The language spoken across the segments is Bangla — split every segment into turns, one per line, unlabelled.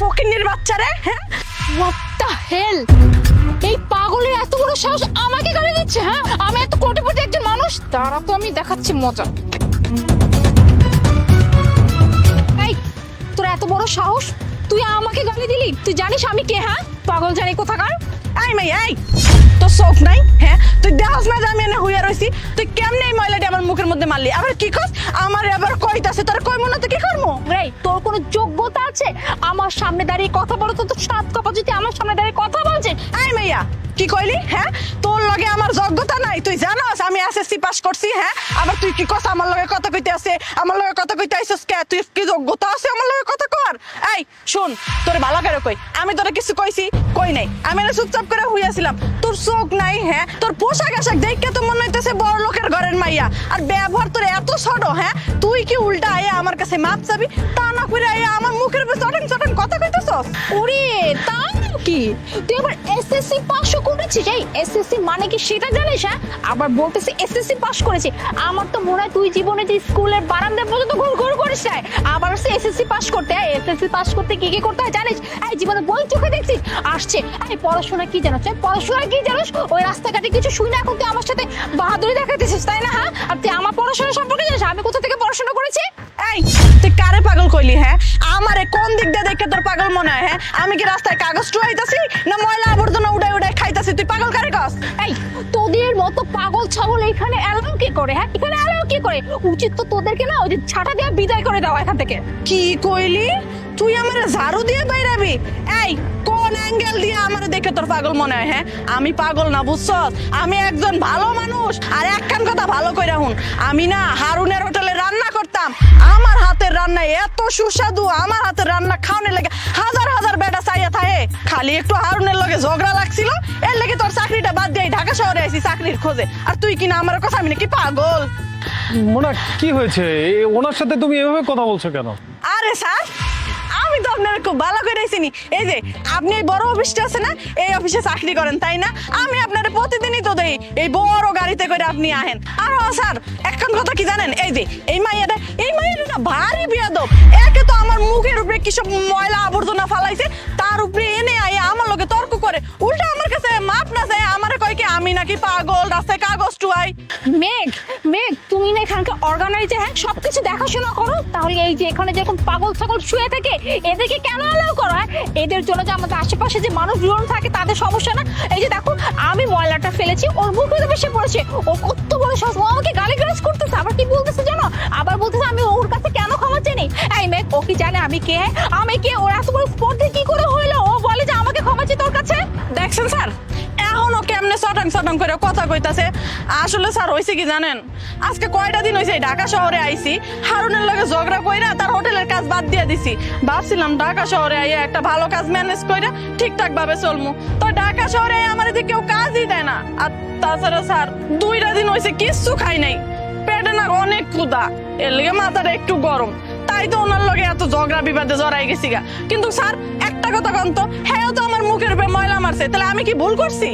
ফকিন্নির বাচ্চারে হ্যাঁ?
হোয়াট দ্য হেল এই পাগলের এত বড় সাহস আমাকে গালি দিচ্ছে হ্যাঁ? আমি এত কোটিপতি একজন মানুষ? তারা তো আমি দেখাচ্ছি মজা। এই তোর এত বড় সাহস? তুই আমাকে গালি দিলি? তুই জানিস আমি কে হ্যাঁ? পাগল জানি কোথাকার?
এই মাই এই! তোর চোখ নাই হ্যাঁ? তুই দেখাস না যে আমি এনে হুইয়া রইছি? তুই কেমনে এই ময়লাটি আমার মুখের মধ্যে মারলি? আবার কি কস? আমার আবার কইতাছে তোর কই মনে তো কি করমু?
রে তোর কোনো যোগ্যতা আছে? আমার সামনে দাঁড়িয়ে কথা বলো তো তোর সাত কপা যদি আমার সামনে দাঁড়িয়ে কথা বলছে
এই মাইয়া কি কইলি? হ্যাঁ? তোর লগে আমার যোগ্যতা নাই। তুই জানোস, আমি এসএসসি পাস করছি হ্যাঁ? আবার তুই কি কস, আমার লগে কথা কইতে আছে? আমার লগে কথা কইতে আইছস কে? তুই কি যোগ্যতা আছে আমার লগে কথা কর? এই, শুন, তোর ভালো করে কই। আমি তোরে কিছু কইছি, কই নাই। আমি না চুপচাপ করে হইয়াছিলাম তোর চোখ নাই হ্যাঁ? তোর পোশাক আশাক দেখে তো মনে হইতেছে বড় লোকের ঘরের মাইয়া। আর ব্যবহার তোর এত ছোট হ্যাঁ? তুই কি উল্টা আয়া আমার কাছে মাপ চাবি? তা না করে আয়া আমার মুখের উপর চটন চটন কথা কইতেছস?
ওরে, তা কি? তুই আবার এসএসসি পাসও করেছিস এই এসএসসি মানে কি সেটা জানিস হ্যাঁ? আবার বলতেছি এসএসসি পাস করেছি। আমার তো মনে হয় তুই জীবনে যে স্কুলের বারান্দায় পর্যন্ত ঘুর ঘুর করিস না আবার সে এসএসসি পাস করতে, হয়? এসএসসি পাস করতে কি কি করতে হয় জানিস? এই জীবনে বই চোখে দেখছিস আসছে। এই পড়াশোনা কি জানোস পড়াশোনা কি জানোস? ওই রাস্তাঘাটে কিছু শুই না, এখন তুই আমার সাথে বাহাদুরি দেখাইতেছিস তাই না হ্যাঁ? আর তুই আমার পড়াশোনা সম্পর্কে জানিস? আমি কোথা থেকে পড়াশোনা করেছি?
এই, তুই কারে পাগল কইলি হ্যাঁ? আমারে কোন দিক দিয়ে দেখে তোর পাগল মনে হয় হ্যাঁ? আমি কি রাস্তায় কাগজ টুয়াইতাছি না ময়লা আবর্জনা উড়াই উড়াই খাইতাছি তুই পাগল কারে কস
এই মতো পাগল ছাগল এখানে অ্যালাউ কি করে হ্যাঁ? এখানে অ্যালাউ কি করে? উচিত তো তোদেরকে না, ওই যে ছাটা দিয়ে বিদায় করে দেওয়া এখান থেকে।
কি কইলি? তুই আমারে ঝাড়ু দিয়ে বাইরাবি এই, কোন অ্যাঙ্গেল দিয়ে আমারে দেখে তোর পাগল মনে হয় হ্যাঁ? আমি পাগল না, বুঝছস? আমি একজন ভালো মানুষ, আর একখান কথা ভালো কইরা হুন। আমি না হারুনের হোটেলে রান্না করতাম। আমার হাতের রান্না এত সুস্বাদু, আমার হাতের রান্না খাওয়ানোর লাগে হাজার হাজার বেটা চাইয়া থাকে। খালি একটু হারুনের লগে ঝগড়া লাগছিল, এর লাগে তোর চাকরিটা বাদ দিয়ে ঢাকা শহরে আইছি, চাকরির। খোঁজে। আর তুই কি না আমার কথা আমি নাকি পাগল?
মোনা কি হয়েছে? এ- ওনার সাথে তুমি এভাবে কথা বলছো কেন?
আরে স্যার আমি তো আপনার খুব ভালো করে চিনি। এই যে আপনি এই বড় অফিসটা আছে না এই অফিসে চাকরি করেন তাই না? আমি আপনার প্রতিদিনই তো দেই এই বড় গাড়িতে করে আপনি আহেন। আর ও স্যার এখন কথা কি জানেন? এই যে এই মাইয়াটা এই মাইয়াটা না ভারী বিয়াদব। একে তো আমার মুখের উপরে কি সব ময়লা আবর্জনা ফালাইছে তার উপরে এনে আইয়া আমার লগে তর্ক করে উল্টা আমি নাকি পাগল? রাস্তায় কাগজ টুয়াই
মেঘ মেঘ তুমি না এখানকার অর্গানাইজে হ্যাঁ? সবকিছু দেখাশোনা করো। তাহলে এই যে এখানে যেরকম পাগল ছাগল শুয়ে থাকে এদেরকে কেন অ্যালাউ করো হ্যাঁ? এদের জন্য যে আমাদের আশেপাশে যে মানুষজন থাকে তাদের সমস্যা না? এই যে দেখো আমি ময়লাটা ফেলেছি ওর মুখে বেশি পড়েছে। ও কত বড় সাহস ও আমাকে গালি করতেছে। আবার কি বলতেছে জানো? আবার বলতেছে আমি ওর কাছে কেন ক্ষমা চাইনি? এই মেঘ ও কি জানে আমি কে? আমি কে? ওর এত বড় স্পর্ধে কি করে হইল? ও বলে যে আমাকে ক্ষমা চাই তোর কাছে।
দেখছেন স্যার? সটং করে কথা কইতাছে। আসলে স্যার, হইছে কি জানেন? আজকে কয়টা দিন হইছে ঢাকা শহরে আইছি। হারুনের লগে ঝগড়া কইরা তার হোটেলের কাজ বাদ দিয়ে দিছি। ভাবছিলাম ঢাকা শহরে আইয়া একটা ভালো কাজ ম্যানেজ কইরা ঠিকঠাক ভাবে চলমু। তো ঢাকা শহরে আইয়া আমার এদিকে কেউ কাজই দেয় না। আর তাছাড়া স্যার, দুইটা দিন হইছে কিচ্ছু খাই নাই। পেটে না অনেক ক্ষুদা এর লেগে মাথাটা একটু গরম। তাই তো ওনার লগে এত ঝগড়া বিবাদে জড়াই গেছি গা। কিন্তু স্যার একটা কথা কন তো হ্যাঁ তো আমার মুখের উপরে ময়লা মারছে তাহলে আমি কি ভুল করছি?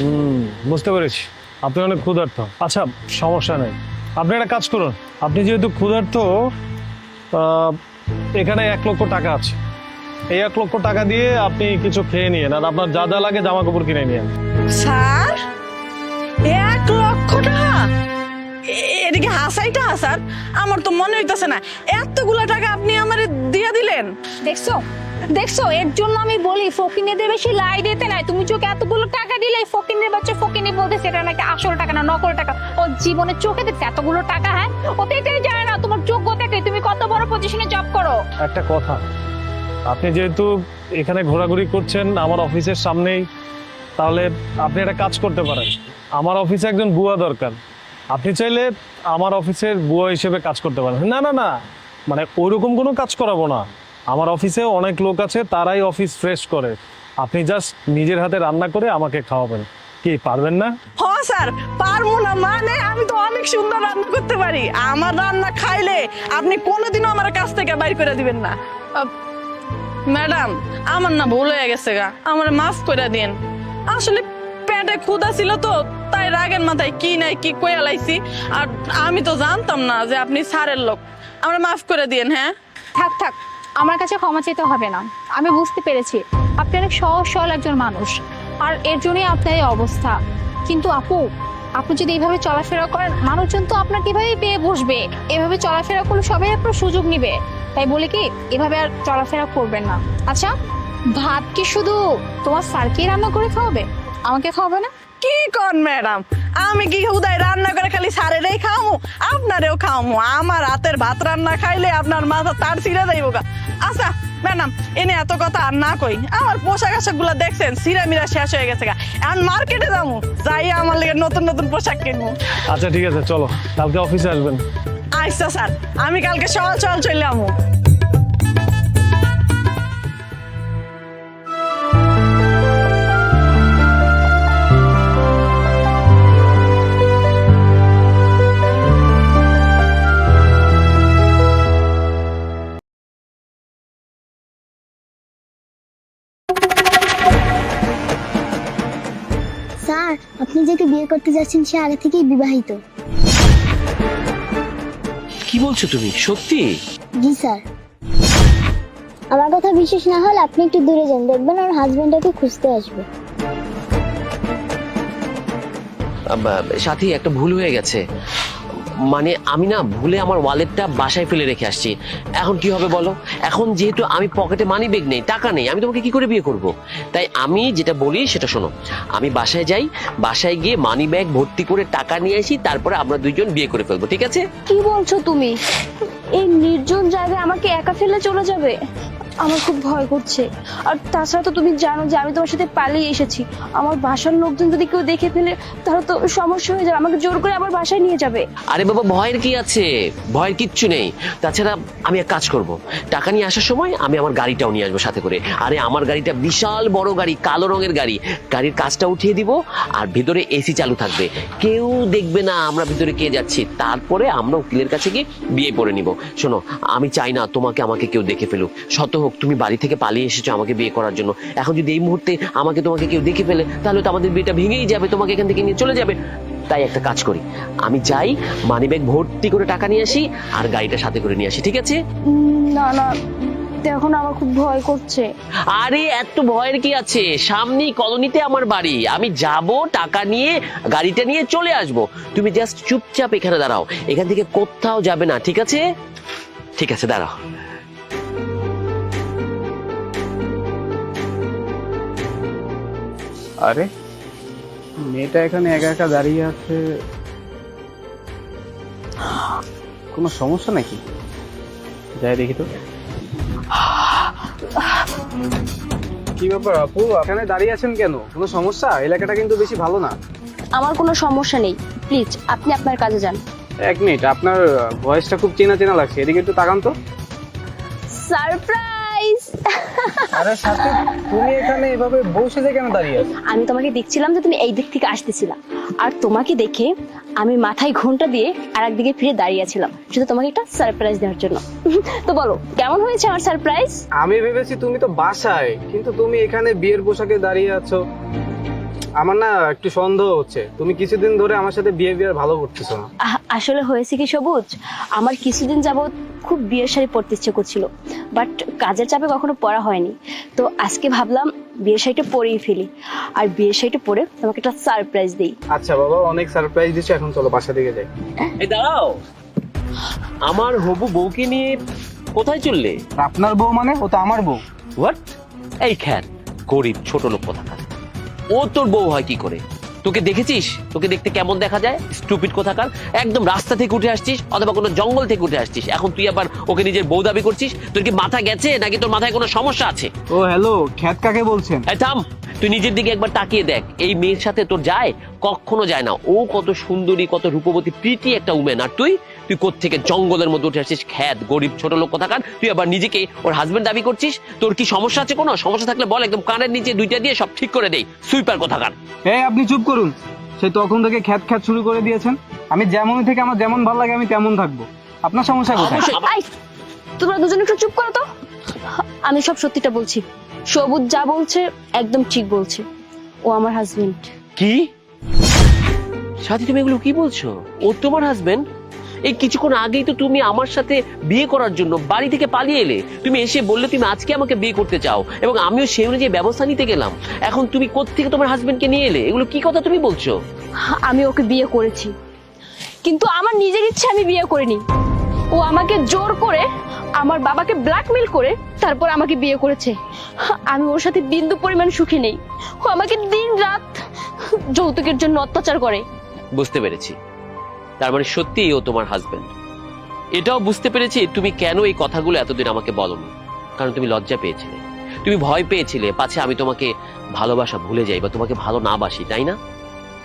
হুম বুঝতে পেরেছি। আপনি অনেক ক্ষুধার্ত। আচ্ছা সমস্যা নেই। আপনি একটা কাজ করুন। আপনি যেহেতু ক্ষুধার্ত এখানে এক লক্ষ টাকা আছে। এই এক লক্ষ টাকা দিয়ে আপনি কিছু খেয়ে নিয়েন আর আপনার যা যা লাগে জামা কাপড় কিনে নিয়েন।
স্যার এক লক্ষ টাকা? এদিকে হাসাইটা স্যার আমার তো মনে হইতাছে না এতগুলা টাকা আপনি আমারে দিয়ে দিলেন।
দেখছ? দেখছ? এর জন্য আমি বলি ফকিনেদের বেশি লাই দিতে নাই। তুমি চোখে এতগুলো টাকা দিলে ফকিনের বাচ্চা ফকিনে বলতে সেটা নাকি আসল টাকা না নকল টাকা? ও জীবনে চোখে দেখছে এতগুলো টাকা হ্যাঁ? ও তো এটাই জানে না তোমার যোগ্যতাকে তুমি কত বড় পজিশনে জব করো?
একটা কথা আপনি যেহেতু এখানে ঘোরাঘুরি করছেন আমার অফিসের সামনেই তাহলে আপনি একটা কাজ করতে পারেন। আমার অফিসে একজন বুয়া দরকার। আপনি চাইলে আমার অফিসের বুয়া হিসেবে কাজ করতে পারেন। না না না। মানে ওইরকম কোনো কাজ করাবো না। আমার অফিসে অনেক লোক আছে, তারাই অফিস ফ্রেশ করে। আপনি জাস্ট নিজের হাতে রান্না করে আমাকে খাওয়াবেন। কি, পারবেন না?
হ, স্যার, পারব না। মানে আমি তো অনেক সুন্দর রান্না করতে পারি। আমার রান্না খাইলে আপনি কোনোদিনও আমার কাছ থেকে বাইর করে দিবেন না। ম্যাডাম, আমার না ভুল হয়ে গেছে গা। আমার মাফ করে দিন। আসলে পেটে ক্ষুধা ছিল তো, তাই রাগের মাথায় কি নাই কি কইয়া লাইছি। আর আমি তো জানতাম না যে আপনি স্যারের লোক। আমরা মাফ করে দিন হ্যাঁ?
থাক থাক। আমার কাছে ক্ষমা চাইতে হবে না। আমি বুঝতে পেরেছি। আপনি অনেক সহজ, সরল একজন মানুষ। আর এর জন্যই আপনার এই অবস্থা। কিন্তু আপু, আপনি যদি এইভাবে চলাফেরা করেন, মানুষজন তো আপনার কীভাবে পেয়ে বসবে? এভাবে চলাফেরা করলে সবাই আপনার সুযোগ নিবে। তাই বলে কি, এভাবে আর চলাফেরা করবেন না। আচ্ছা ভাত কি শুধু তোমার স্যারকে রান্না করে খাওয়াবে? আমাকে খাওয়াবে না?
কি কন ম্যাডাম? আমি কি উদয় রান্না করে খালি সারেরই খাওয়ামু? আপনারেও খাওয়ামু। আমার হাতের ভাত রান্না খাইলে আপনার মাথা তার ছিঁড়ে যাইব গা। আচ্ছা ম্যাডাম এনে এত কথা আর না কই। আমার পোশাক আশাকগুলা দেখছেন সিরা মিরা শেষ হয়ে গেছে গা। এখন মার্কেটে যাব যাই আমার লেগে নতুন নতুন পোশাক কিনবো।
আচ্ছা ঠিক আছে চলো। কালকে অফিসে আসবেন।
আচ্ছা স্যার। আমি কালকে সকাল সকাল চলে আমু
বিয়ে করতে যাচ্ছেন সে আগে থেকেই বিবাহিত।
কি বলছো তুমি? সত্যি?
জি স্যার। আমার কথা বিশেষ না হলে আপনি একটু দূরে যান দেখবেন ওর হাজবেন্ড ওকে খুঁজতে আসবে।
সাথী একটা ভুল হয়ে গেছে। মানে আমি না ভুলে আমার ওয়ালেটটা বাসায় ফেলে রেখে আসছি। এখন কি হবে বলো? এখন যেহেতু আমি পকেটে মানি ব্যাগ নেই, টাকা নেই, আমি তোমাকে কি করে বিয়ে করব? তাই আমি যেটা বলি সেটা শোনো। আমি বাসায় যাই, বাসায় গিয়ে মানি ব্যাগ ভর্তি করে টাকা নিয়ে আসি, তারপরে আমরা দুইজন বিয়ে করে ফেলব, ঠিক আছে?
কি বলছো তুমি? এই নির্জন জায়গায় আমাকে একা ফেলে চলে যাবে? আমার খুব ভয় করছে। আর তাছাড়া তো তুমি জানো যে আমি তোমার সাথে পালিয়ে এসেছি। আমার বাসার লোকজন যদি কেউ দেখে ফেলে, তাহলে তো সমস্যা হয়ে যাবে। আমাকে জোর করে আবার বাসায় নিয়ে যাবে।
আরে বাবা, ভয়ের কি আছে? ভয়ের কিচ্ছু নেই। তাছাড়া আমি এক কাজ করব। টাকা নিয়ে আসার সময় আমি আমার গাড়িটাও নিয়ে আসব সাথে করে। আরে আমার গাড়িটা বিশাল বড় গাড়ি, কালো রঙের গাড়ি। গাড়ির কাজটা উঠিয়ে দিব, আর ভিতরে এসি চালু থাকবে। কেউ দেখবে না আমরা ভিতরে কে যাচ্ছি। তারপরে আমরা উকিলের কাছে গিয়ে বিয়ে করে নিব। শোনো, আমি চাই না তোমাকে আমাকে কেউ দেখে ফেলুক। শত হোক তুমি বাড়ি থেকে পালিয়ে এসেছ আমাকে বিয়ে করার জন্য। এখন যদি এই মুহূর্তে আমাকে তোমাকে কেউ দেখে ফেলে তাহলে তো আমাদের বিয়েটা ভেঙেই যাবে তোমাকে এখান থেকে নিয়ে চলে যাবে। তাই একটা কাজ করি আমি যাই মানি ব্যাগ ভর্তি করে টাকা নিয়ে আসি আর গাড়িটা সাথে করে নিয়ে আসি ঠিক আছে?
না না এখন আমার খুব ভয় করছে।
আরে এত ভয়ের কি আছে? সামনেই কলোনিতে আমার বাড়ি। আমি যাব টাকা নিয়ে গাড়িটা নিয়ে চলে আসব। তুমি জাস্ট চুপচাপ এখানে দাঁড়াও। এখান থেকে কোথাও যাবে না ঠিক আছে? ঠিক আছে দাঁড়াও।
আরে? মেয়েটা এখানে একা একা দাঁড়িয়ে আছে। কোনো সমস্যা নাকি? যাই দেখি তো। কি ব্যাপার আপু? এখানে দাঁড়িয়ে আছেন কেন? কোনো সমস্যা? এলাকাটা কিন্তু বেশি ভালো না।
আমার কোনো সমস্যা নেই। প্লিজ আপনি আপনার কাজে যান।
এক মিনিট আপনার ভয়েসটা খুব চেনা চেনা লাগছে। এদিকে একটু তাকান তো।
সারপ্রাইজ!
আরে সাথে তুমি এখানে এভাবে বসে যে কেন দাঁড়িয়ে আছো?
আমি তোমাকে দেখছিলাম যে তুমি এই দিক থেকে আসতেছিলা। আর তোমাকে দেখে আমি মাথায় ঘণ্টা দিয়ে আর একদিকে ফিরে দাঁড়িয়ে ছিলাম শুধু তোমাকে একটা সারপ্রাইজ দেওয়ার জন্য। তো বলো কেমন হয়েছে আমার সারপ্রাইজ
আমি ভেবেছি তুমি তো বাসায় কিন্তু তুমি এখানে বিয়ের পোশাকে দাঁড়িয়ে আছো। আমার না একটু সন্দেহ হচ্ছে। তুমি কিছুদিন ধরে আমার সাথে বিহেভিয়ার ভালো করতেছো না।
আসলে হয়েছে কি সবুজ? আমার কিছুদিন যাবত খুব বিয়ের শাড়ি পরতে ইচ্ছে করছিল বাট কাজের চাপে কখনো পরা হয়নি। তো আজকে ভাবলাম বিয়ের শাড়িটা পরেই ফেলি। আর বিয়ের শাড়িটা পরে তোমাকে একটা সারপ্রাইজ দিই।
আচ্ছা বাবা অনেক সারপ্রাইজ দিচ্ছ এখন চলো বাসা দিকে যাই।
এই দাঁড়াও। আমার হবু বউকে নিয়ে কোথায় চললে?
আপনার বউ মানে? ও তো আমার বউ।
হোয়াট এই খ্যান গরিব ছোট লোক কোথাকার ও তোর বউ হয় কি করে? তোকে দেখেছিস? তোকে দেখতে কেমন দেখা যায়? স্টুপিড কোথাকার। একদম রাস্তা থেকে উঠে আসছিস অথবা কোনো জঙ্গল থেকে উঠে আসছিস। এখন তুই আবার ওকে নিজের বউ দাবি করছিস? তোর কি মাথা গেছে? নাকি তোর মাথায় কোনো সমস্যা আছে?
ও হ্যালো খ্যাত কাকে বলছেন?
থাম। তুই নিজের দিকে একবার তাকিয়ে দেখ। এই মেয়ের সাথে তোর যায়? কখনো যায় না। ও কত সুন্দরী কত রূপবতী প্রীতি একটা উমেন আর তুই? তুই কোত্থেকে জঙ্গলের মধ্যে উঠে আসছিস খ্যাত গরিব ছোট লোক কোথাকার? তুই আবার নিজেকে ওর হাজবেন্ড দাবি করছিস? তোর কি সমস্যা আছে কোনো? সমস্যা থাকলে বল একদম কানের নিচে দুইটা দিয়ে সব ঠিক করে দেই। সুইপার কোথাকার?
এই আপনি চুপ করুন। সে তখন থেকে খ্যাত খ্যাত শুরু করে দিয়েছেন। আমি যেমন থেকে আমার যেমন ভালো লাগে আমি তেমন থাকব। আপনার সমস্যা কোথায়?
তোমরা দুজন একটু চুপ করো তো। আমি সব সত্যিটা বলছি। সবুজ যা বলছে একদম ঠিক বলছে। ও আমার হাজবেন্ড
কি? সাথী তুমি এগুলো কি বলছো? ও তোমার হাজবেন্ড এই কিছুক্ষণ আগেই তো তুমি আমার সাথে বিয়ে করার জন্য বাড়ি থেকে পালিয়ে এলে। তুমি এসে বললে তুমি আজকে আমাকে বিয়ে করতে চাও এবং আমিও সেই অনুযায়ী ব্যবস্থা নিতে গেলাম। এখন তুমি কোত্থেকে তোমার হাজবেন্ডকে নিয়ে এলে? এগুলো কি কথা তুমি বলছো?
আমি ওকে বিয়ে করেছি। কিন্তু আমার নিজের ইচ্ছে আমি বিয়ে করিনি। ও আমাকে জোর করে আমার বাবাকে ব্ল্যাকমেল করে তারপর আমাকে বিয়ে করেছে। আমি ওর সাথে বিন্দু পরিমাণ সুখী নেই। ও আমাকে দিন রাত যৌতুকের জন্য অত্যাচার করে।
বুঝতে পেরেছি। তার মানে সত্যিই ও তোমার হাজবেন্ড এটাও বুঝতে পেরেছি তুমি কেন এই কথাগুলো এতদিন আমাকে বলনি। কারণ তুমি লজ্জা পেয়েছিলে। তুমি ভয় পেয়েছিলে, পাছে আমি তোমাকে ভালোবাসা ভুলে যাই বা তোমাকে ভালো না বাসি, তাই না?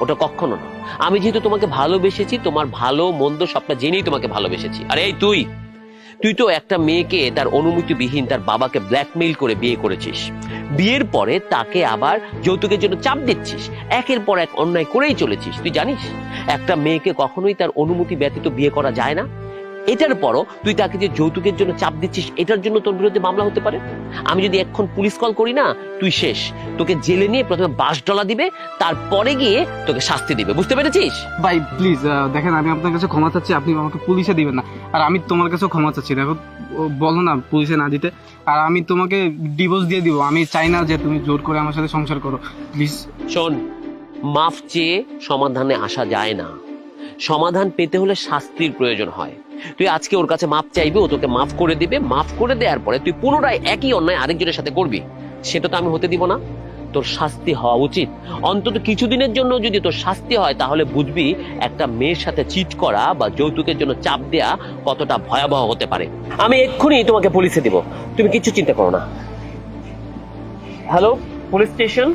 ওটা কখনো না। আমি যেহেতু তোমাকে ভালোবেসেছি, তোমার ভালো, মন্দ সবটা জেনেই তোমাকে ভালোবেসেছি। আরে এই তুই! তুই তো একটা মেয়েকে তার অনুমতিবিহীন তার বাবাকে ব্ল্যাকমেইল করে বিয়ে করেছিস। বিয়ের পরে তাকে আবার যৌতুকের জন্য চাপ দিচ্ছিস। একের পর এক অন্যায় করেই চলেছিস। তুই জানিস, একটা মেয়েকে কখনোই তার অনুমতি ব্যতীত বিয়ে করা যায় না। এটার পরও তুই তাকে যে যৌতুকের জন্য চাপ দিচ্ছিস এটার জন্য তোর বিরুদ্ধে মামলা হতে পারে? আমি যদি এখন পুলিশ কল করি না তুই শেষ। তোকে জেলে নিয়ে প্রথমে বাস ডলা দিবে তারপরে গিয়ে তোকে শাস্তি দিবে। বুঝতে পেরেছিস?
ভাই প্লিজ দেখেন আমি আপনার কাছে ক্ষমা চাচ্ছি আপনি আমাকে পুলিশে দিবেন না। আর আমি তোমার কাছেও ক্ষমা চাচ্ছি দেখো বলো না পুলিশে না দিতে। আর আমি তোমাকে ডিভোর্স দিয়ে দিব আমি চাই না যে তুমি জোর করে আমার সাথে সংসার করো। প্লিজ
শোন মাফ চেয়ে সমাধানে আসা যায় না। সমাধান পেতে হলে শাস্তির প্রয়োজন হয়। তুই আজকে ওর কাছে মাপ চাইবি, ও তোকে মাফ করে দিবে, মাফ করে দেওয়ার পরে তুই পুনরায় একই অন্যায় আরেকজনের সাথে করবি। সেটা তো আমি হতে দিব না। তোর শাস্তি হওয়া উচিত। অন্তত কিছুদিনের জন্য যদি তোর শাস্তি হয়, তাহলে বুঝবি একটা মেয়ের সাথে চিট করা বা যৌতুকের জন্য চাপ দেয়া কতটা ভয়াবহ হতে পারে। আমি এক্ষুনি তোমাকে পুলিশে দিব। তুমি কিচ্ছু চিন্তা করো না। Hello police station